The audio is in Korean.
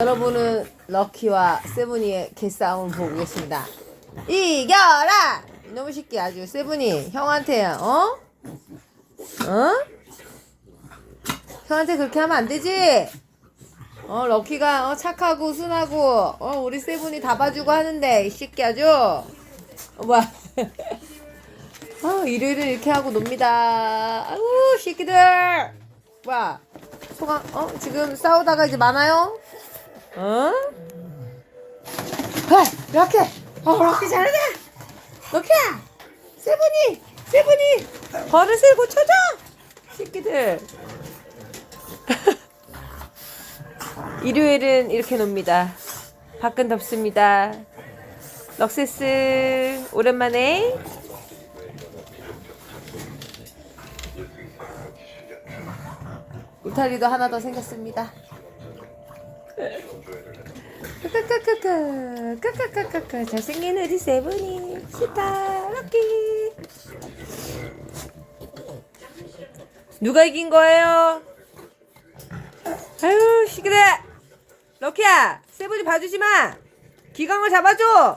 여러분은 럭키와 세븐이의 개싸움을 보고 계십니다. 이겨라! 이놈의 새끼 아주 세븐이 형한테 어? 어? 형한테 그렇게 하면 안 되지? 어 럭키가 어, 착하고 순하고 어 우리 세븐이 다 봐주고 하는데 이 새끼 아주 어, 뭐야 아 일요일은 이렇게 하고 높니다 아우 새끼들 뭐야 소강 어 지금 싸우다가 이제 많아요? 어? 아, 럭키! 어, 럭키 잘하네! 럭키야! 세븐이! 세븐이! 버릇을 고쳐줘! 새끼들. 일요일은 이렇게 놉니다. 밖은 덥습니다. 럭세스, 오랜만에. 울타리도 하나 더 생겼습니다. 까까까까까 까까까까까 잘생긴 우리 세븐이 슈타 럭키. 누가 이긴 거예요? 아유 시끄러. 럭키야 세븐이 봐주지 마. 기강을 잡아줘